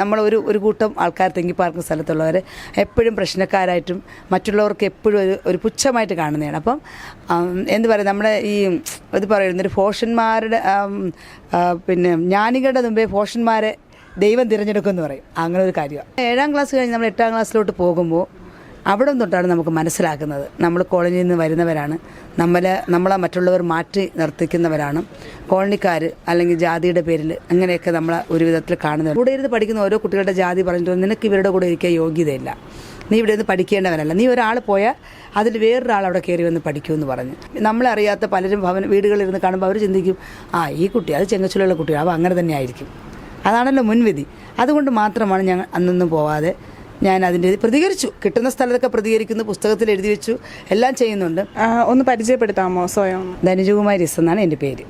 നമ്മൾ ഒരു ഒരു കൂട്ടം ആൾക്കാർ തെങ്ങിപ്പാർക്കുന്ന സ്ഥലത്തുള്ളവർ എപ്പോഴും പ്രശ്നക്കാരായിട്ടും മറ്റുള്ളവർക്ക് എപ്പോഴും ഒരു ഒരു പുച്ഛമായിട്ട് കാണുന്നതാണ്. അപ്പം എന്ത് പറയുക നമ്മുടെ ഈ ഇത് പറയുന്നൊരു ഫോഷന്മാരുടെ പിന്നെ ജ്ഞാനികളുടെ മുമ്പേ ഫോഷന്മാരെ ദൈവം തിരഞ്ഞെടുക്കുമെന്ന് പറയും. അങ്ങനെ ഒരു കാര്യമാണ് ഏഴാം ക്ലാസ് കഴിഞ്ഞ് നമ്മൾ എട്ടാം ക്ലാസ്സിലോട്ട് പോകുമ്പോൾ അവിടെ തൊട്ടാണ് നമുക്ക് മനസ്സിലാക്കുന്നത്. നമ്മൾ കോളനിയിൽ നിന്ന് വരുന്നവരാണ്. നമ്മളെ നമ്മളെ മറ്റുള്ളവർ മാറ്റി നിർത്തിക്കുന്നവരാണ്. കോളനിക്കാർ അല്ലെങ്കിൽ ജാതിയുടെ പേരിൽ അങ്ങനെയൊക്കെ നമ്മളെ ഒരു വിധത്തിൽ കാണുന്നത്. കൂടെ ഇരുന്ന് പഠിക്കുന്ന ഓരോ കുട്ടികളുടെ ജാതി പറഞ്ഞിട്ട് നിനക്ക് ഇവരുടെ കൂടെ ഇരിക്കാൻ യോഗ്യതയില്ല. നീ ഇവിടെ നിന്ന് പഠിക്കേണ്ടവനല്ല. നീ ഒരാൾ പോയാൽ അതിൽ വേറൊരാൾ അവിടെ കയറി വന്ന് പഠിക്കുമെന്ന് പറഞ്ഞു. നമ്മളറിയാത്ത പലരും ഭവന വീടുകളിൽ നിന്ന് കാണുമ്പോൾ അവർ ചിന്തിക്കും ആ ഈ കുട്ടി അത് ചെങ്ങച്ചുള്ള കുട്ടി അവ അങ്ങനെ തന്നെ ആയിരിക്കും അതാണല്ലോ മുൻവിധി. അതുകൊണ്ട് മാത്രമാണ് ഞങ്ങൾ അന്നൊന്നും പോവാതെ ഞാൻ അതിന്റെ പ്രതികരിച്ചു. കിട്ടുന്ന സ്ഥലത്തൊക്കെ പ്രതികരിക്കുന്നു പുസ്തകത്തിൽ എഴുതി വെച്ചു എല്ലാം ചെയ്യുന്നുണ്ട്. ഒന്ന് പരിചയപ്പെടുത്താമോ സ്വയം? ധനുജകുമാരി എന്നാണ് എന്റെ പേര്.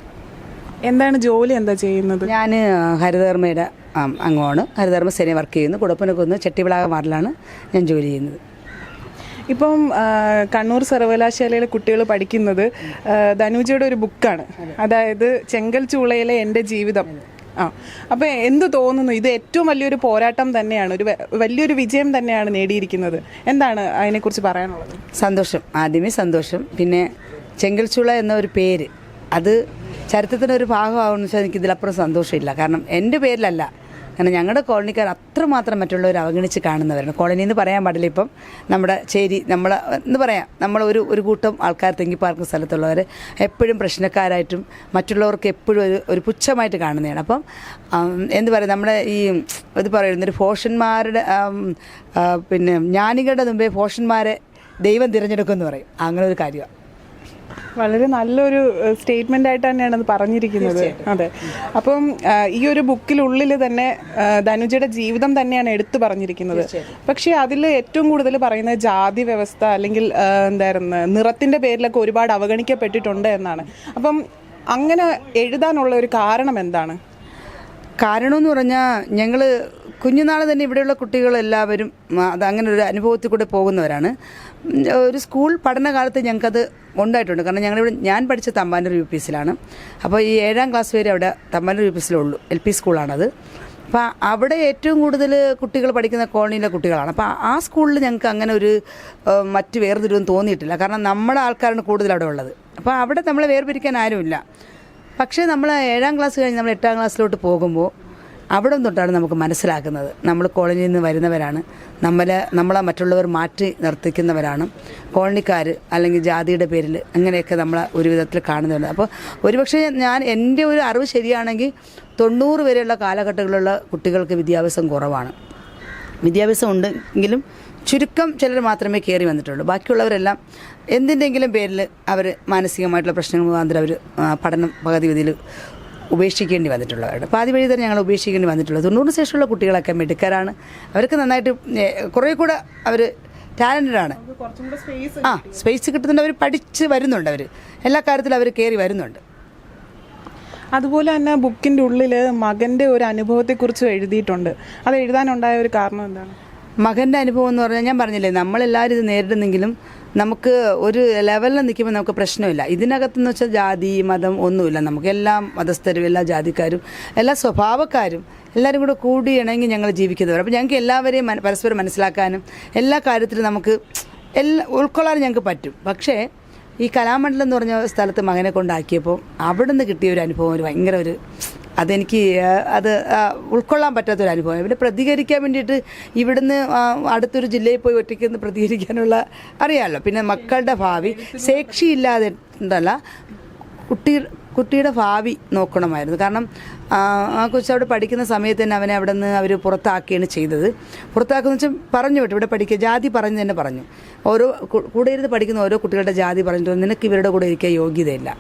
എന്താണ് ജോലി? എന്താ ചെയ്യുന്നത്? ഞാൻ ഹരിതകർമ്മയുടെ അംഗമാണ്. ഹരിതകർമ്മ സേന വർക്ക് ചെയ്യുന്നു. കുടപ്പനക്കുന്ന് ചെട്ടിവിളാക വാർഡിലാണ് ഞാൻ ജോലി ചെയ്യുന്നത്. ഇപ്പം കണ്ണൂർ സർവകലാശാലയിലെ കുട്ടികൾ പഠിക്കുന്നത് ധനുജയുടെ ഒരു ബുക്കാണ്. അതായത് ചെങ്കൽ ചൂളയിലെ എന്റെ ജീവിതം. ആ. അപ്പോൾ എന്ത് തോന്നുന്നു? ഇത് ഏറ്റവും വലിയൊരു പോരാട്ടം തന്നെയാണ് ഒരു വലിയൊരു വിജയം തന്നെയാണ് നേടിയിരിക്കുന്നത്. എന്താണ് അതിനെക്കുറിച്ച് പറയാനുള്ളത്? സന്തോഷം. ആദ്യമേ സന്തോഷം. പിന്നെ ചെങ്കൽച്ചുള എന്ന ഒരു പേര് അത് ചരിത്രത്തിന്റെ ഒരു ഭാഗമാകുമെന്ന് വെച്ചാൽ എനിക്ക് ഇതിലപ്പുറം സന്തോഷമില്ല. കാരണം എന്റെ പേരിലല്ല കാരണം ഞങ്ങളുടെ കോളനിക്കാർ അത്രമാത്രം മറ്റുള്ളവർ അവഗണിച്ച് കാണുന്നവരാണ്. കോളനി എന്ന് പറയാൻ പാടില്ല ഇപ്പം നമ്മുടെ ചേരി നമ്മൾ എന്ന് പറയാം നമ്മൾ ഒരു ഒരു കൂട്ടം ആൾക്കാർ തെങ്ങിപ്പാർക്കുന്ന സ്ഥലത്തുള്ളവർ എപ്പോഴും പ്രശ്നക്കാരായിട്ടും മറ്റുള്ളവർക്ക് എപ്പോഴും ഒരു ഒരു പുച്ഛമായിട്ട് കാണുന്നതാണ് അപ്പം എന്ത് പറയുക നമ്മുടെ ഈ ഇത് പറയുന്നൊരു ഫോഷന്മാരുടെ ആം, പിന്നെ ജ്ഞാനികളുടെ മുമ്പേ ഫോഷന്മാരെ ദൈവം തിരഞ്ഞെടുക്കുമെന്ന് പറയും. അങ്ങനെ ഒരു കാര്യമാണ് വളരെ നല്ലൊരു സ്റ്റേറ്റ്മെന്റ് ആയിട്ട് തന്നെയാണ് അത് പറഞ്ഞിരിക്കുന്നത്. അതെ. അപ്പം ഈ ഒരു ബുക്കിലുള്ളിൽ തന്നെ ധനുജയുടെ ജീവിതം തന്നെയാണ് എടുത്തു പറഞ്ഞിരിക്കുന്നത്. പക്ഷേ അതിൽ ഏറ്റവും കൂടുതൽ പറയുന്നത് ജാതി വ്യവസ്ഥ അല്ലെങ്കിൽ എന്തായിരുന്നു നിറത്തിന്റെ പേരിലൊക്കെ ഒരുപാട് അവഗണിക്കപ്പെട്ടിട്ടുണ്ട് എന്നാണ്. അപ്പം അങ്ങനെ എഴുതാനുള്ള ഒരു കാരണം എന്താണ്? കാരണം എന്ന് പറഞ്ഞാൽ ഞങ്ങൾ കുഞ്ഞുനാൾ തന്നെ ഇവിടെയുള്ള കുട്ടികളെല്ലാവരും അത് അങ്ങനെ ഒരു അനുഭവത്തിൽ കൂടെ പോകുന്നവരാണ്. ഒരു സ്കൂൾ പഠനകാലത്ത് ഞങ്ങൾക്കത് ഉണ്ടായിട്ടുണ്ട്. കാരണം ഞങ്ങളിവിടെ ഞാൻ പഠിച്ച തമ്പാനൂർ യു പി എസിലാണ് അപ്പോൾ ഈ ഏഴാം ക്ലാസ് വരെ അവിടെ തമ്പാനൂർ യു പി എസിലുള്ളൂ എൽ പി സ്കൂളാണത്. അപ്പോൾ അവിടെ ഏറ്റവും കൂടുതൽ കുട്ടികൾ പഠിക്കുന്ന കോളനിയിലെ കുട്ടികളാണ്. അപ്പോൾ ആ സ്കൂളിൽ ഞങ്ങൾക്ക് അങ്ങനെ ഒരു മറ്റ് വേർതിരിവൊന്നും തോന്നിയിട്ടില്ല. കാരണം നമ്മുടെ ആൾക്കാരാണ് കൂടുതൽ അവിടെ ഉള്ളത്. അപ്പോൾ അവിടെ നമ്മളെ വേർപിരിക്കാൻ ആരുമില്ല. പക്ഷേ നമ്മൾ ഏഴാം ക്ലാസ് കഴിഞ്ഞ് നമ്മൾ എട്ടാം ക്ലാസ്സിലോട്ട് പോകുമ്പോൾ അവിടെ തൊട്ടാണ് നമുക്ക് മനസ്സിലാക്കുന്നത്. നമ്മൾ കോളനിയിൽ നിന്ന് വരുന്നവരാണ്. നമ്മളെ നമ്മളെ മറ്റുള്ളവർ മാറ്റി നിർത്തിക്കുന്നവരാണ്. കോളനിക്കാർ അല്ലെങ്കിൽ ജാതിയുടെ പേരിൽ അങ്ങനെയൊക്കെ നമ്മൾ ഒരു വിധത്തിൽ കാണുന്നുണ്ട്. അപ്പോൾ ഒരുപക്ഷെ ഞാൻ എന്റെ ഒരു അറിവ് ശരിയാണെങ്കിൽ തൊണ്ണൂറ് വരെയുള്ള കാലഘട്ടങ്ങളിലുള്ള കുട്ടികൾക്ക് വിദ്യാഭ്യാസം കുറവാണ്. വിദ്യാഭ്യാസം ഉണ്ടെങ്കിലും ചുരുക്കം ചിലർ മാത്രമേ കയറി വന്നിട്ടുള്ളൂ. ബാക്കിയുള്ളവരെല്ലാം എന്തിന്റെങ്കിലും പേരിൽ അവർ മാനസികമായിട്ടുള്ള പ്രശ്നങ്ങൾ മുഖാന്തരം അവർ പഠനം പകുതി വിധിയിൽ ഉപേക്ഷിക്കേണ്ടി വന്നിട്ടുള്ളവരുടെ പാതി വഴി തന്നെ ഞങ്ങൾ ഉപേക്ഷിക്കേണ്ടി വന്നിട്ടുള്ളത്. തൊണ്ണൂറിന് ശേഷമുള്ള കുട്ടികളൊക്കെ മിടുക്കരാണ്. അവർക്ക് നന്നായിട്ട് കുറേ കൂടെ അവർ ടാലന്റഡ് ആണ്. ആ സ്പേസ് കിട്ടുന്നുണ്ട്. അവർ പഠിച്ച് വരുന്നുണ്ട് അവർ എല്ലാ കാര്യത്തിലും അവർ കയറി വരുന്നുണ്ട്. അതുപോലെ തന്നെ ബുക്കിന്റെ ഉള്ളിൽ മകന്റെ ഒരു അനുഭവത്തെക്കുറിച്ച് എഴുതിയിട്ടുണ്ട്. അത് എഴുതാനുണ്ടായ ഒരു കാരണം എന്താണ്? മകന്റെ അനുഭവം എന്ന് പറഞ്ഞാൽ ഞാൻ പറഞ്ഞില്ലേ നമ്മളെല്ലാവരും ഇത് നേരിടുന്നെങ്കിലും നമുക്ക് ഒരു ലെവലിൽ നിൽക്കുമ്പോൾ നമുക്ക് പ്രശ്നമില്ല. ഇതിനകത്തെന്ന് വെച്ചാൽ ജാതി മതം ഒന്നുമില്ല. നമുക്ക് എല്ലാ മതസ്ഥരും എല്ലാ ജാതിക്കാരും എല്ലാ സ്വഭാവക്കാരും എല്ലാവരും കൂടെ കൂടി ഇണങ്ങി ഞങ്ങൾ ജീവിക്കുന്നവർ അപ്പോൾ ഞങ്ങൾക്ക് എല്ലാവരെയും പരസ്പരം മനസ്സിലാക്കാനും എല്ലാ കാര്യത്തിലും നമുക്ക് എല്ലാ ഉൾക്കൊള്ളാനും ഞങ്ങൾക്ക് പറ്റും. പക്ഷേ ഈ കലാമണ്ഡലം എന്ന് പറഞ്ഞ സ്ഥലത്ത് മകനെ കൊണ്ടാക്കിയപ്പോൾ അവിടെ നിന്ന് കിട്ടിയ ഒരു അനുഭവം ഒരു ഭയങ്കര ഒരു അതെനിക്ക് അത് ഉൾക്കൊള്ളാൻ പറ്റാത്തൊരു അനുഭവം. ഇവിടെ പ്രതികരിക്കാൻ വേണ്ടിയിട്ട് ഇവിടുന്ന് അടുത്തൊരു ജില്ലയിൽ പോയി ഒറ്റയ്ക്ക് നിന്ന് പ്രതികരിക്കാനുള്ള അറിയാമല്ലോ പിന്നെ മക്കളുടെ ഭാവി ശേഷിയില്ലാതെ ഉണ്ടല്ല. കുട്ടി കുട്ടിയുടെ ഭാവി നോക്കണമായിരുന്നു. കാരണം ആ, കൊച്ചു അവിടെ പഠിക്കുന്ന സമയത്ത് തന്നെ അവനെ അവിടെ നിന്ന് അവർ പുറത്താക്കുകയാണ് ചെയ്തത്. പുറത്താക്കുന്ന വെച്ചാൽ പറഞ്ഞു വിട്ടു. ഇവിടെ പഠിക്കുക ജാതി പറഞ്ഞു തന്നെ പറഞ്ഞു. ഓരോ കൂടെ ഇരുന്ന് പഠിക്കുന്ന ഓരോ കുട്ടികളുടെ ജാതി പറഞ്ഞിട്ട് നിനക്ക് ഇവരുടെ കൂടെ ഇരിക്കാൻ യോഗ്യതയില്ല.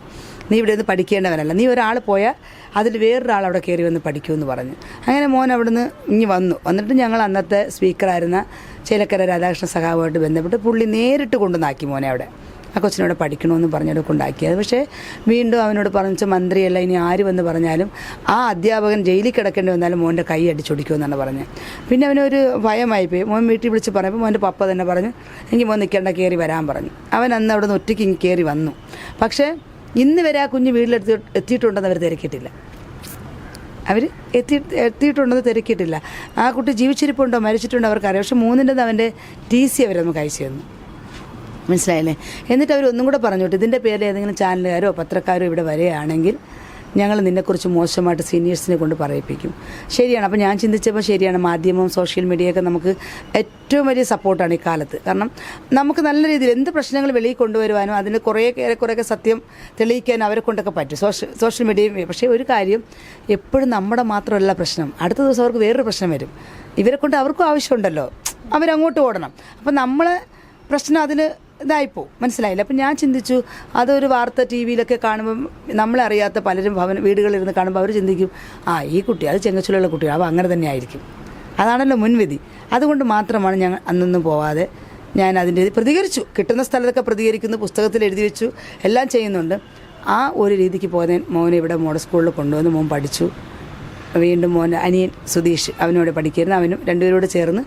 നീ ഇവിടെ നിന്ന് പഠിക്കേണ്ടവനല്ല. നീ ഒരാൾ പോയാൽ അതിൽ വേറൊരാൾ അവിടെ കയറി വന്ന് പഠിക്കുമെന്ന് പറഞ്ഞു. അങ്ങനെ മോൻ അവിടുന്ന് ഇനി വന്നു. വന്നിട്ട് ഞങ്ങൾ അന്നത്തെ സ്പീക്കറായിരുന്ന ചേലക്കര രാധാകൃഷ്ണ സഖാവുമായിട്ട് ബന്ധപ്പെട്ട് പുള്ളി നേരിട്ട് കൊണ്ടുവന്നാക്കി മോനെ അവിടെ. ആ കൊച്ചിനോട് പഠിക്കണമെന്ന് പറഞ്ഞോട് കൊണ്ടാക്കിയത് പക്ഷേ വീണ്ടും അവനോട് പറഞ്ഞു മന്ത്രിയല്ല ഇനി ആര് വന്ന് പറഞ്ഞാലും ആ അധ്യാപകൻ ജയിലിൽ കിടക്കേണ്ടി വന്നാലും മോന്റെ കൈ അടിച്ചൊടിക്കുമെന്നാണ് പറഞ്ഞത്. പിന്നെ അവനൊരു ഭയമായി പോയി. മോൻ വീട്ടിൽ വിളിച്ച് പറഞ്ഞപ്പോൾ മോന്റെ പപ്പ തന്നെ പറഞ്ഞു എനിക്ക് മോൻ നിൽക്കേണ്ട കയറി വരാൻ പറഞ്ഞു. അവൻ അന്ന് അവിടെ നിന്ന് ഒറ്റയ്ക്ക് ഇങ്ങ് കയറി വന്നു. പക്ഷേ ഇന്ന് വരെ ആ കുഞ്ഞ് വീട്ടിലെത്തി എത്തിയിട്ടുണ്ടെന്ന് അവർ തിരക്കിയിട്ടില്ല. അവർ എത്തി എത്തിയിട്ടുണ്ടെന്ന് തിരക്കിയിട്ടില്ല. ആ കുട്ടി ജീവിച്ചിരിപ്പുണ്ടോ മരിച്ചിട്ടുണ്ടോ അവർക്കറിയാം. പക്ഷെ മൂന്നിന്റെ അവന്റെ ടി സി അവർ നമുക്ക് അയച്ചു തന്നു. മനസ്സിലായില്ലേ? എന്നിട്ട് അവർ ഒന്നും കൂടെ പറഞ്ഞോട്ട് ഇതിന്റെ പേരിൽ ഏതെങ്കിലും ചാനലുകാരോ പത്രക്കാരോ ഇവിടെ വരികയാണെങ്കിൽ ഞങ്ങൾ നിന്നെക്കുറിച്ച് മോശമായിട്ട് സീനിയേഴ്സിനെ കൊണ്ട് പറയിപ്പിക്കും. ശരിയാണ്. അപ്പോൾ ഞാൻ ചിന്തിച്ചപ്പോൾ ശരിയാണ്. മാധ്യമം സോഷ്യൽ മീഡിയയൊക്കെ നമുക്ക് ഏറ്റവും വലിയ സപ്പോർട്ടാണ് ഈ കാലത്ത്. കാരണം നമുക്ക് നല്ല രീതിയിൽ എന്ത് പ്രശ്നങ്ങൾ വെളിയിൽ കൊണ്ടുവരുവാനും അതിന് കുറേ കുറേയൊക്കെ സത്യം തെളിയിക്കാനും അവരെ കൊണ്ടൊക്കെ പറ്റും. സോഷ്യൽ സോഷ്യൽ മീഡിയയും പക്ഷേ ഒരു കാര്യം എപ്പോഴും നമ്മുടെ മാത്രമല്ല പ്രശ്നം. അടുത്ത ദിവസം അവർക്ക് വേറൊരു പ്രശ്നം വരും. ഇവരെ കൊണ്ട് അവർക്കും ആവശ്യമുണ്ടല്ലോ. അവരങ്ങോട്ട് ഓടണം. അപ്പം നമ്മളെ പ്രശ്നം അതിന് ഇതായിപ്പോവും. മനസ്സിലായില്ല? അപ്പം ഞാൻ ചിന്തിച്ചു അതൊരു വാർത്ത ടി വിയിലൊക്കെ കാണുമ്പം നമ്മളറിയാത്ത പലരും ഭവന വീടുകളിലിരുന്ന് കാണുമ്പോൾ അവർ ചിന്തിക്കും ആ ഈ കുട്ടി അത് ചെങ്ങച്ചുള്ള കുട്ടിയാണ് അപ്പോൾ അങ്ങനെ തന്നെ ആയിരിക്കും. അതാണല്ലോ മുൻവിധി. അതുകൊണ്ട് മാത്രമാണ് ഞാൻ അന്നൊന്നും പോവാതെ ഞാൻ അതിന്റെ പ്രതികരിച്ചു. കിട്ടുന്ന സ്ഥലത്തൊക്കെ പ്രതികരിക്കുന്നു പുസ്തകത്തിൽ എഴുതി വെച്ചു എല്ലാം ചെയ്യുന്നുണ്ട്. ആ ഒരു രീതിക്ക് പോകാൻ മോനെ ഇവിടെ മോഡൽ സ്കൂളിൽ കൊണ്ടുവന്ന് മോൻ പഠിച്ചു. വീണ്ടും മോൻ അനിയൻ സുധീഷ് അവനോട് പഠിക്കുന്നു അവനും രണ്ടുപേരോട് ചേർന്ന്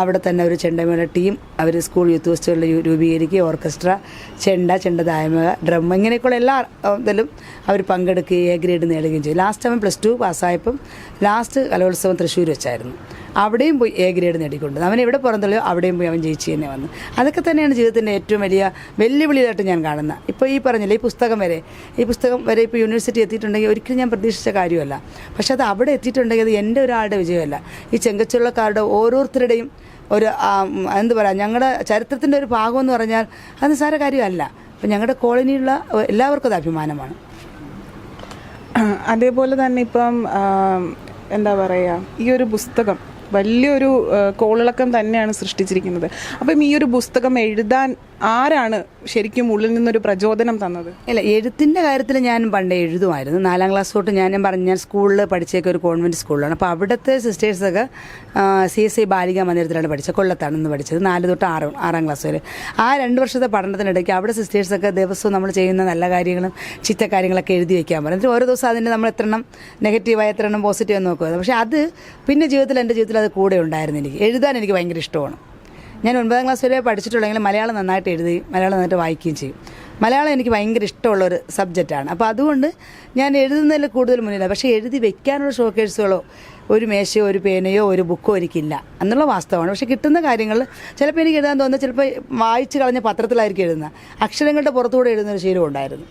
അവിടെ തന്നെ ഒരു ചെണ്ടമേള ടീം അവർ സ്കൂൾ യൂത്ത് ഫെസ്റ്റിവലിൽ രൂപീകരിക്കുക ഓർക്കസ്ട്ര ചെണ്ട ചെണ്ട ദായമക ഡ്രം ഇങ്ങനെയൊക്കെയുള്ള എല്ലാ ഇതിലും അവർ പങ്കെടുക്കുകയും എ ഗ്രേഡ് നേടുകയും ചെയ്തു. ലാസ്റ്റ് ടൈം പ്ലസ് ടു പാസ്സായപ്പം ലാസ്റ്റ് കലോത്സവം തൃശ്ശൂർ വെച്ചായിരുന്നു. അവിടെയും പോയി എ ഗ്രേഡ് നേടിക്കൊണ്ട് അവൻ എവിടെ പുറന്തള്ളിയോ അവിടെയും പോയി അവൻ ജയിച്ചു തന്നെ വന്നു. അതൊക്കെ തന്നെയാണ് ജീവിതത്തിന്റെ ഏറ്റവും വലിയ വെല്ലുവിളിയായിട്ട് ഞാൻ കാണുന്നത്. ഇപ്പോൾ ഈ പറഞ്ഞില്ലേ ഈ പുസ്തകം വരെ ഈ പുസ്തകം വരെ ഇപ്പോൾ യൂണിവേഴ്സിറ്റി എത്തിയിട്ടുണ്ടെങ്കിൽ ഒരിക്കലും ഞാൻ പ്രതീക്ഷിച്ച കാര്യമല്ല. പക്ഷെ അത് അവിടെ എത്തിയിട്ടുണ്ടെങ്കിൽ അത് എന്റെ ഒരാളുടെ വിജയമല്ല. ഈ ചെങ്കച്ചുള്ളക്കാരുടെ ഓരോരുത്തരുടെയും ഒരു എന്ത് പറയുക ഞങ്ങളുടെ ചരിത്രത്തിന്റെ ഒരു ഭാഗം എന്ന് പറഞ്ഞാൽ അത് നിസ്സാര കാര്യമല്ല. അപ്പം ഞങ്ങളുടെ കോളനിയിലുള്ള എല്ലാവർക്കും അത് അഭിമാനമാണ്. അതേപോലെ തന്നെ ഇപ്പം എന്താ പറയുക ഈ ഒരു പുസ്തകം വലിയൊരു കോളിളക്കം തന്നെയാണ് സൃഷ്ടിച്ചിരിക്കുന്നത്. അപ്പം ഈ ഒരു പുസ്തകം എഴുതാൻ ആരാണ് ശരിക്കും ഉള്ളിൽ നിന്നൊരു പ്രചോദനം തന്നത്? അല്ല എഴുത്തിന്റെ കാര്യത്തിൽ ഞാൻ പണ്ട് എഴുതുമായിരുന്നു. നാലാം ക്ലാസ് തൊട്ട് ഞാൻ ഞാൻ പറഞ്ഞു ഞാൻ സ്കൂളിൽ പഠിച്ചേക്ക ഒരു കോൺവെന്റ് സ്കൂളിലാണ്. അപ്പോൾ അവിടുത്തെ സിസ്റ്റേഴ്സൊക്കെ സി എസ് ഐ ബാലിക മന്ദിരത്തിലാണ് പഠിച്ചത്. കൊല്ലത്താണ് ഇന്ന് പഠിച്ചത്. നാല് തൊട്ട് ആറ് ആറാം ക്ലാസ് വരെ. ആ രണ്ട് വർഷത്തെ പഠനത്തിനിടയ്ക്ക് അവിടെ സിസ്റ്റേഴ്സൊക്കെ ദിവസവും നമ്മൾ ചെയ്യുന്ന നല്ല കാര്യങ്ങളും ചിറ്റ കാര്യങ്ങളൊക്കെ എഴുതി വയ്ക്കാൻ പറയും. എന്നിട്ട് ഓരോ ദിവസം അതിന്റെ നമ്മൾ എത്ര എണ്ണം നെഗറ്റീവായി എത്ര എണ്ണം പോസിറ്റീവ് നോക്കുക പക്ഷേ അത് പിന്നെ ജീവിതത്തിൽ എന്റെ ജീവിതത്തിൽ അത് കൂടെ ഉണ്ടായിരുന്നു എനിക്ക് എഴുതാൻ എനിക്ക് ഭയങ്കര ഇഷ്ടമാണ്. ഞാൻ ഒൻപതാം ക്ലാസ് വരെ പഠിച്ചിട്ടുള്ളെങ്കിൽ മലയാളം നന്നായിട്ട് എഴുതി മലയാളം നന്നായിട്ട് വായിക്കുകയും ചെയ്യും. മലയാളം എനിക്ക് ഭയങ്കര ഇഷ്ടമുള്ള ഒരു സബ്ജക്റ്റാണ്. അപ്പോൾ അതുകൊണ്ട് ഞാൻ എഴുതുന്നതിൽ കൂടുതൽ മുന്നില്ല. പക്ഷേ എഴുതി വെക്കാനുള്ള ഷോക്കേഴ്സുകളോ ഒരു മേശയോ ഒരു പേനയോ ഒരു ബുക്കോ എനിക്കില്ല. എന്നുള്ള വാസ്തവമാണ്. പക്ഷേ കിട്ടുന്ന കാര്യങ്ങൾ ചിലപ്പോൾ എനിക്ക് എഴുതാൻ തോന്നുന്നത് ചിലപ്പോൾ വായിച്ച് കളഞ്ഞ പത്രത്തിലായിരിക്കും എഴുതുന്നത്. അക്ഷരങ്ങളുടെ പുറത്തുകൂടെ എഴുതുന്ന ഒരു ശീലം ഉണ്ടായിരുന്നു.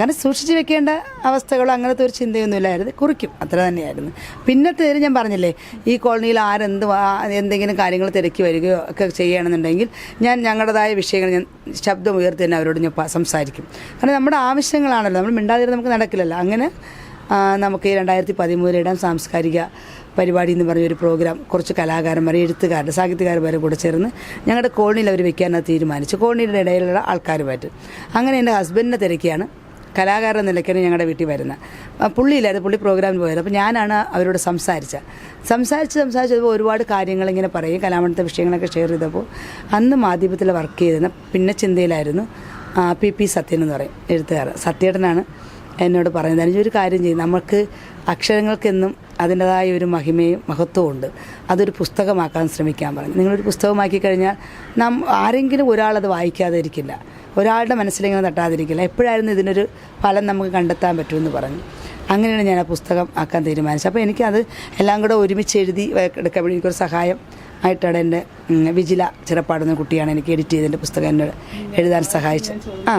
കാരണം സൂക്ഷിച്ച് വെക്കേണ്ട അവസ്ഥകളോ അങ്ങനത്തെ ഒരു ചിന്തയൊന്നുമില്ലായിരുന്നു കുറിക്കും. അത്ര തന്നെയായിരുന്നു. പിന്നത്തെ ഞാൻ പറഞ്ഞില്ലേ ഈ കോളനിയിൽ ആരെന്ത് എന്തെങ്കിലും കാര്യങ്ങൾ തിരക്കി വരികയോ ഒക്കെ ചെയ്യുകയാണെന്നുണ്ടെങ്കിൽ ഞാൻ ഞങ്ങളുടേതായ വിഷയങ്ങൾ ഞാൻ ശബ്ദം ഉയർത്തി തന്നെ അവരോട് ഞാൻ സംസാരിക്കും. കാരണം നമ്മുടെ ആവശ്യങ്ങളാണല്ലോ. നമ്മൾ മിണ്ടാതിരുന്ന് നമുക്ക് നടക്കില്ലല്ലോ. അങ്ങനെ നമുക്ക് ഈ രണ്ടായിരത്തി പതിമൂന്നിൽ സാംസ്കാരിക പരിപാടി എന്ന് പറഞ്ഞൊരു പ്രോഗ്രാം കുറച്ച് കലാകാരന്മാർ എഴുത്തുകാരുടെ സാഹിത്യകാരന്മാരും കൂടെ ചേർന്ന് ഞങ്ങളുടെ കോളനിയിൽ അവർ വെക്കാനാണ് തീരുമാനിച്ചു. കോളനിയുടെ ഇടയിലുള്ള ആൾക്കാരുമായിട്ട്. അങ്ങനെ എന്റെ ഹസ്ബൻഡിനെ തിരക്കിയാണ്. കലാകാരൻ നിലയ്ക്കാണ് ഞങ്ങളുടെ വീട്ടിൽ വരുന്നത്. പുള്ളിയില്ലായിരുന്നു പുള്ളി പ്രോഗ്രാമിൽ പോയത്. അപ്പോൾ ഞാനാണ് അവരോട് സംസാരിച്ചത്. സംസാരിച്ച് സംസാരിച്ചപ്പോൾ ഒരുപാട് കാര്യങ്ങൾ ഇങ്ങനെ പറയും കലാമണ്ഡലത്തെ വിഷയങ്ങളൊക്കെ ഷെയർ ചെയ്തപ്പോൾ അന്ന് മാധ്യമത്തിൽ വർക്ക് ചെയ്തിരുന്ന പിന്നെ ചിന്തയിലായിരുന്നു പി പി സത്യൻ എന്ന് പറയും എഴുത്തുകാരൻ. സത്യേട്ടനാണ് എന്നോട് അനുജ ഒരു കാര്യം ചെയ്യും നമുക്ക് അക്ഷരങ്ങൾക്കെന്നും അതിന്റെതായ ഒരു മഹിമയും മഹത്വവും ഉണ്ട്. അതൊരു പുസ്തകമാക്കാൻ ശ്രമിക്കാൻ പറഞ്ഞു. നിങ്ങളൊരു പുസ്തകമാക്കി കഴിഞ്ഞാൽ നാം ആരെങ്കിലും ഒരാളത് വായിക്കാതെ ഇരിക്കില്ല ഒരാളുടെ മനസ്സിലിങ്ങനെ തട്ടാതിരിക്കില്ല. എപ്പോഴായിരുന്നു ഇതിനൊരു ഫലം നമുക്ക് കണ്ടെത്താൻ പറ്റുമെന്ന് പറഞ്ഞു. അങ്ങനെയാണ് ഞാൻ ആ പുസ്തകം ആക്കാൻ തീരുമാനിച്ചത്. അപ്പോൾ എനിക്കത് എല്ലാം കൂടെ ഒരുമിച്ച് എഴുതി എടുക്കാൻ എനിക്കൊരു സഹായം ആയിട്ടാണ് എന്റെ വിജില ചിറപ്പാടുന്ന കുട്ടിയാണ് എനിക്ക് എഡിറ്റ് ചെയ്തതിന്റെ പുസ്തകം എന്നോട് എഴുതാൻ സഹായിച്ചത്. ആ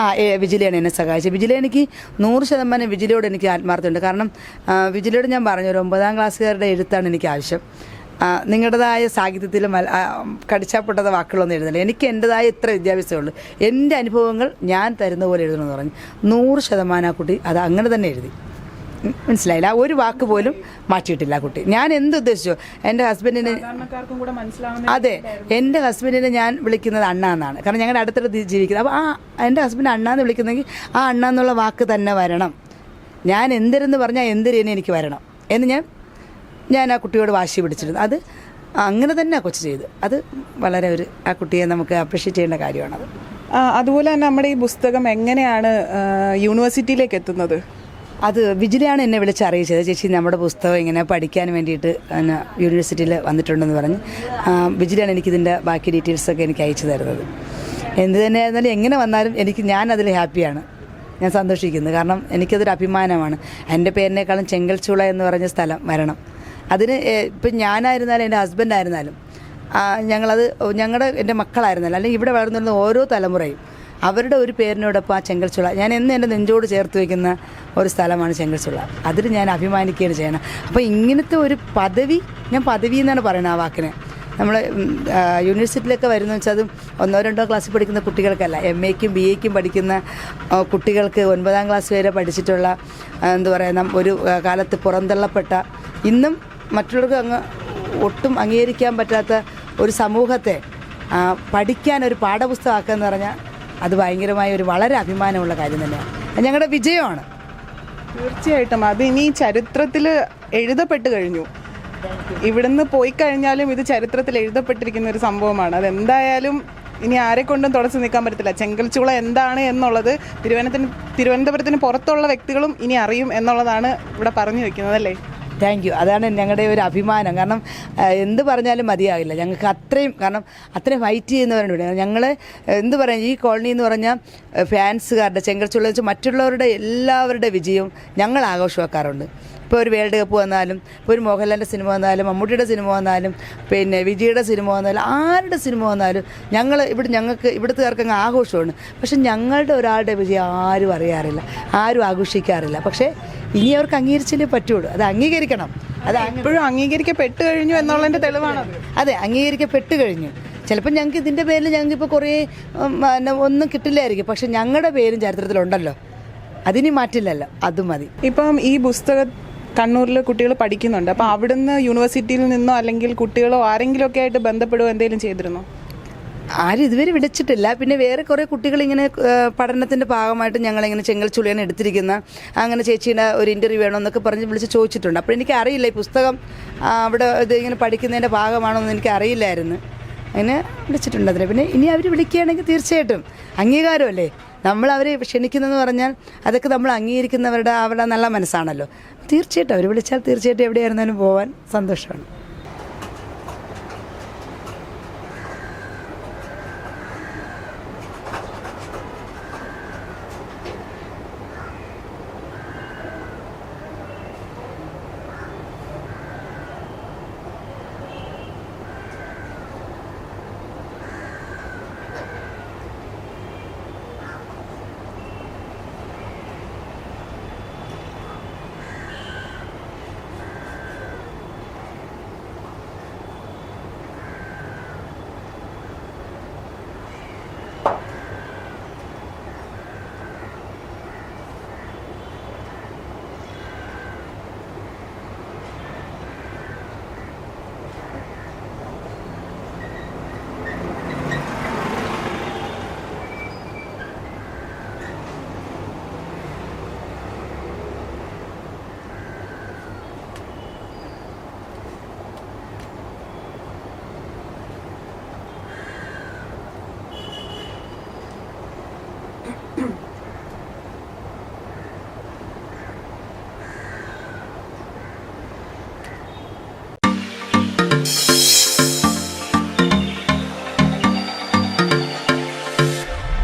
ആ വിജിലയാണ് എന്നെ സഹായിച്ചത്. വിജില എനിക്ക് നൂറ് ശതമാനം വിജിലയോട് എനിക്ക് ആത്മാർത്ഥമുണ്ട് കാരണം വിജിലയോട് ഞാൻ പറഞ്ഞു ഒരു ഒമ്പതാം ക്ലാസ്സുകാരുടെ എഴുത്താണ് എനിക്ക് ആവശ്യം. നിങ്ങളുടേതായ സാഹിത്യത്തിൽ മല കടിച്ചാപ്പെട്ടത് വാക്കുകളൊന്നും എഴുതില്ല എനിക്ക് എന്റെതായ ഇത്ര വിദ്യാഭ്യാസമേ ഉള്ളൂ എന്റെ അനുഭവങ്ങൾ ഞാൻ തരുന്ന പോലെ എഴുതണമെന്ന് പറഞ്ഞു നൂറ് ശതമാനം ആ കുട്ടി അത് അങ്ങനെ തന്നെ എഴുതി. മനസ്സിലായില്ല? ആ ഒരു വാക്ക് പോലും മാറ്റിയിട്ടില്ല ആ കുട്ടി. ഞാൻ എന്ത് ഉദ്ദേശിച്ചു? എന്റെ ഹസ്ബൻഡിനെ അതെ എന്റെ ഹസ്ബൻഡിനെ ഞാൻ വിളിക്കുന്നത് അണ്ണ എന്നാണ് കാരണം ഞങ്ങളുടെ അടുത്തടുത്ത് ജീവിക്കുന്നത്. അപ്പോൾ ആ എന്റെ ഹസ്ബൻഡ് അണ്ണ എന്ന് വിളിക്കുന്നെങ്കിൽ ആ അണ്ണ എന്നുള്ള വാക്ക് തന്നെ വരണം. ഞാൻ എന്തിരെന്ന് പറഞ്ഞാൽ എന്തിരേനെ എനിക്ക് വരണം എന്ന് ഞാൻ ഞാൻ ആ കുട്ടിയോട് വാശി പിടിച്ചിരുന്നു. അത് അങ്ങനെ തന്നെ ആ കൊച്ചു ചെയ്ത്. അത് വളരെ ഒരു ആ കുട്ടിയെ നമുക്ക് അപ്രീഷിയേറ്റ് ചെയ്യേണ്ട കാര്യമാണത്. അതുപോലെ തന്നെ നമ്മുടെ ഈ പുസ്തകം എങ്ങനെയാണ് യൂണിവേഴ്സിറ്റിയിലേക്ക് എത്തുന്നത്? അത് വിജിലയാണ് എന്നെ വിളിച്ച് അറിയിച്ചത്. ചേച്ചി നമ്മുടെ പുസ്തകം ഇങ്ങനെ പഠിക്കാൻ വേണ്ടിയിട്ട് യൂണിവേഴ്സിറ്റിയിൽ വന്നിട്ടുണ്ടെന്ന് പറഞ്ഞ് വിജിലയാണ് എനിക്കിതിന്റെ ബാക്കി ഡീറ്റെയിൽസൊക്കെ എനിക്ക് അയച്ചു തരുന്നത്. എന്ത് തന്നെ ആയിരുന്നാലും എങ്ങനെ വന്നാലും എനിക്ക് ഞാൻ അതിൽ ഹാപ്പിയാണ് ഞാൻ സന്തോഷിക്കുന്നത് കാരണം എനിക്കതൊരു അഭിമാനമാണ്. എന്റെ പേരിനേക്കാളും ചെങ്കൽച്ചൂള എന്ന് പറഞ്ഞ സ്ഥലം വരണം. അതിന് ഇപ്പം ഞാനായിരുന്നാലും എന്റെ ഹസ്ബൻഡ് ആയിരുന്നാലും ഞങ്ങളത് ഞങ്ങളുടെ എന്റെ മക്കളായിരുന്നാലും അല്ലെങ്കിൽ ഇവിടെ വളർന്നു വരുന്ന ഓരോ തലമുറയും അവരുടെ ഒരു പേരിനോടൊപ്പം ആ ചെങ്കൽച്ചുള ഞാൻ എന്നും എന്റെ നെഞ്ചോട് ചേർത്ത് വയ്ക്കുന്ന ഒരു സ്ഥലമാണ് ചെങ്കൽച്ചുള. അതിൽ ഞാൻ അഭിമാനിക്കുകയാണ് ചെയ്യണം. അപ്പോൾ ഇങ്ങനത്തെ ഒരു പദവി ഞാൻ പദവി എന്നാണ് പറയുന്നത് ആ വാക്കിനെ. നമ്മൾ യൂണിവേഴ്സിറ്റിയിലൊക്കെ വരുന്ന വെച്ചാൽ അത് ഒന്നോ രണ്ടോ ക്ലാസ്സിൽ പഠിക്കുന്ന കുട്ടികൾക്കല്ല. എം എക്കും ബി എക്കും പഠിക്കുന്ന കുട്ടികൾക്ക് ഒൻപതാം ക്ലാസ് വരെ പഠിച്ചിട്ടുള്ള എന്താ പറയുക ഒരു കാലത്ത് പുറന്തള്ളപ്പെട്ട ഇന്നും മറ്റുള്ളവർക്ക് അങ്ങ് ഒട്ടും അംഗീകരിക്കാൻ പറ്റാത്ത ഒരു സമൂഹത്തെ പഠിക്കാൻ ഒരു പാഠപുസ്തകമാക്കുക എന്ന് പറഞ്ഞാൽ അത് ഭയങ്കരമായ ഒരു വളരെ അഭിമാനമുള്ള കാര്യം തന്നെയാണ്. ഞങ്ങളുടെ വിജയമാണ്. തീർച്ചയായിട്ടും. അത് ഇനി ചരിത്രത്തിൽ എഴുതപ്പെട്ട് കഴിഞ്ഞു. ഇവിടുന്ന് പോയി കഴിഞ്ഞാലും ഇത് ചരിത്രത്തിൽ എഴുതപ്പെട്ടിരിക്കുന്ന ഒരു സംഭവമാണ്. അതെന്തായാലും ഇനി ആരെ കൊണ്ടും തുടച്ചു നിൽക്കാൻ പറ്റത്തില്ല. ചെങ്കൽച്ചുള എന്താണ് എന്നുള്ളത് തിരുവനന്തപുരത്തിന് തിരുവനന്തപുരത്തിന് പുറത്തുള്ള വ്യക്തികളും ഇനി അറിയും എന്നുള്ളതാണ് ഇവിടെ പറഞ്ഞു വെക്കുന്നത് അല്ലേ? താങ്ക് യു അതാണ് ഞങ്ങളുടെ ഒരു അഭിമാനം. കാരണം എന്ത് പറഞ്ഞാലും മതിയാകില്ല ഞങ്ങൾക്ക് അത്രയും കാരണം അത്രയും ഫൈറ്റ് ചെയ്യുന്നവരുണ്ട്. ഞങ്ങൾ എന്ത് പറയാം ഈ കോളനി എന്ന് പറഞ്ഞാൽ ഫാൻസുകാരുടെ ചെങ്കർച്ചുള്ള വെച്ച് മറ്റുള്ളവരുടെ എല്ലാവരുടെ വിജയവും ഞങ്ങൾ ആഘോഷമാക്കാറുണ്ട്. ഇപ്പോൾ ഒരു വേൾഡ് കപ്പ് വന്നാലും ഇപ്പോൾ ഒരു മോഹൻലാലിന്റെ സിനിമ വന്നാലും മമ്മൂട്ടിയുടെ സിനിമ വന്നാലും പിന്നെ വിജയുടെ സിനിമ വന്നാലും ആരുടെ സിനിമ വന്നാലും ഞങ്ങൾ ഇവിടെ ഞങ്ങൾക്ക് ഇവിടുത്തുകാർക്ക് അങ്ങ് ആഘോഷമാണ്. പക്ഷെ ഞങ്ങളുടെ ഒരാളുടെ വിജയം ആരും അറിയാറില്ല ആരും ആഘോഷിക്കാറില്ല. പക്ഷേ ഇനി അവർക്ക് അംഗീകരിച്ചല്ലേ പറ്റുള്ളൂ. അത് അംഗീകരിക്കണം. അത് എപ്പോഴും അംഗീകരിക്കപ്പെട്ട് കഴിഞ്ഞു എന്നുള്ളതിന്റെ തെളിവാണ് അതെ അംഗീകരിക്കപ്പെട്ട് കഴിഞ്ഞു. ചിലപ്പോൾ ഞങ്ങൾക്ക് ഇതിന്റെ പേരിൽ ഞങ്ങൾക്ക് ഇപ്പോൾ കുറേ പിന്നെ ഒന്നും കിട്ടില്ലായിരിക്കും. പക്ഷെ ഞങ്ങളുടെ പേരും ചരിത്രത്തിലുണ്ടല്ലോ. അതിനി മാറ്റില്ലല്ലോ. അത് മതി. ഇപ്പം ഈ പുസ്തകം കണ്ണൂരിൽ കുട്ടികൾ പഠിക്കുന്നുണ്ട്. അപ്പോൾ അവിടുന്ന് യൂണിവേഴ്സിറ്റിയിൽ നിന്നോ അല്ലെങ്കിൽ കുട്ടികളോ ആരെങ്കിലും ഒക്കെ ആയിട്ട് ബന്ധപ്പെടുകയോ എന്തെങ്കിലും ചെയ്തിരുന്നു? ആരും ഇതുവരെ വിളിച്ചിട്ടില്ല. പിന്നെ വേറെ കുറേ കുട്ടികൾ ഇങ്ങനെ പഠനത്തിന്റെ ഭാഗമായിട്ട് ഞങ്ങളിങ്ങനെ ചെങ്കൽ ചുളിയാണ് എടുത്തിരിക്കുന്ന. അങ്ങനെ ചേച്ചീന്റെ ഒരു ഇന്റർവ്യൂ വേണമെന്നൊക്കെ പറഞ്ഞ് വിളിച്ച് ചോദിച്ചിട്ടുണ്ട്. അപ്പോൾ എനിക്ക് അറിയില്ല ഈ പുസ്തകം അവിടെ ഇത് ഇങ്ങനെ പഠിക്കുന്നതിന്റെ ഭാഗമാണോ എന്ന് എനിക്ക് അറിയില്ലായിരുന്നു. അങ്ങനെ വിളിച്ചിട്ടുണ്ട് അതിനെ. പിന്നെ ഇനി അവർ വിളിക്കുകയാണെങ്കിൽ തീർച്ചയായിട്ടും. അംഗീകാരമല്ലേ? നമ്മൾ അവരെ ക്ഷണിക്കുന്നതെന്ന് പറഞ്ഞാൽ അതൊക്കെ നമ്മൾ അംഗീകരിക്കുന്നവരുടെ അവരുടെ നല്ല മനസ്സാണല്ലോ. തീർച്ചയായിട്ടും അവർ വിളിച്ചാൽ തീർച്ചയായിട്ടും എവിടെയായിരുന്നാലും പോകാൻ സന്തോഷമാണ്.